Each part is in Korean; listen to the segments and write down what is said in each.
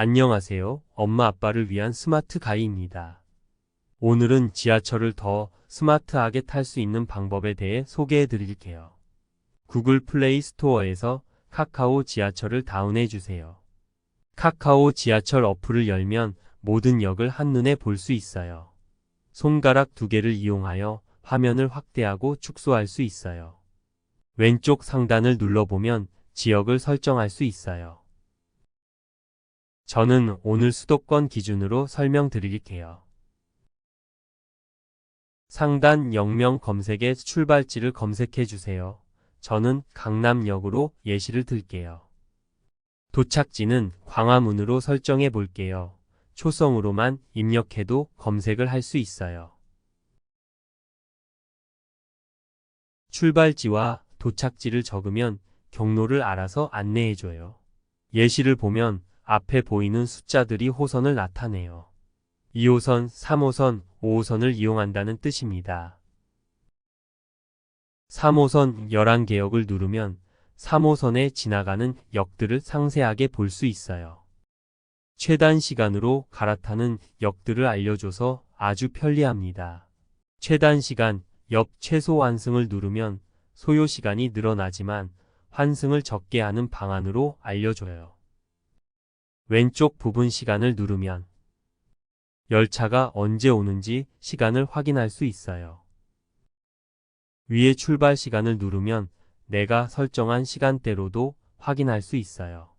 안녕하세요. 엄마 아빠를 위한 스마트 가이입니다. 오늘은 지하철을 더 스마트하게 탈 수 있는 방법에 대해 소개해 드릴게요. 구글 플레이 스토어에서 카카오 지하철을 다운해 주세요. 카카오 지하철 어플을 열면 모든 역을 한눈에 볼 수 있어요. 손가락 두 개를 이용하여 화면을 확대하고 축소할 수 있어요. 왼쪽 상단을 눌러보면 지역을 설정할 수 있어요. 저는 오늘 수도권 기준으로 설명드릴게요. 상단 역명 검색에 출발지를 검색해 주세요. 저는 강남역으로 예시를 들게요. 도착지는 광화문으로 설정해 볼게요. 초성으로만 입력해도 검색을 할 수 있어요. 출발지와 도착지를 적으면 경로를 알아서 안내해줘요. 예시를 보면 앞에 보이는 숫자들이 호선을 나타내요. 2호선, 3호선, 5호선을 이용한다는 뜻입니다. 3호선 11개역을 누르면 3호선에 지나가는 역들을 상세하게 볼 수 있어요. 최단 시간으로 갈아타는 역들을 알려줘서 아주 편리합니다. 최단 시간, 역 최소 환승을 누르면 소요 시간이 늘어나지만 환승을 적게 하는 방안으로 알려줘요. 왼쪽 부분 시간을 누르면 열차가 언제 오는지 시간을 확인할 수 있어요. 위에 출발 시간을 누르면 내가 설정한 시간대로도 확인할 수 있어요.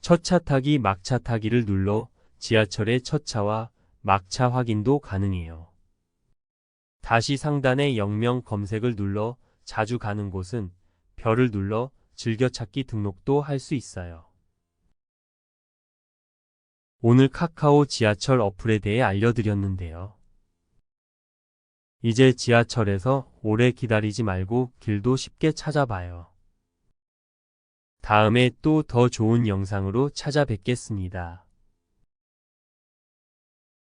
첫 차 타기, 막차 타기를 눌러 지하철의 첫 차와 막차 확인도 가능해요. 다시 상단의 역명 검색을 눌러 자주 가는 곳은 별을 눌러 즐겨찾기 등록도 할 수 있어요. 오늘 카카오 지하철 어플에 대해 알려드렸는데요. 이제 지하철에서 오래 기다리지 말고 길도 쉽게 찾아봐요. 다음에 또 더 좋은 영상으로 찾아뵙겠습니다.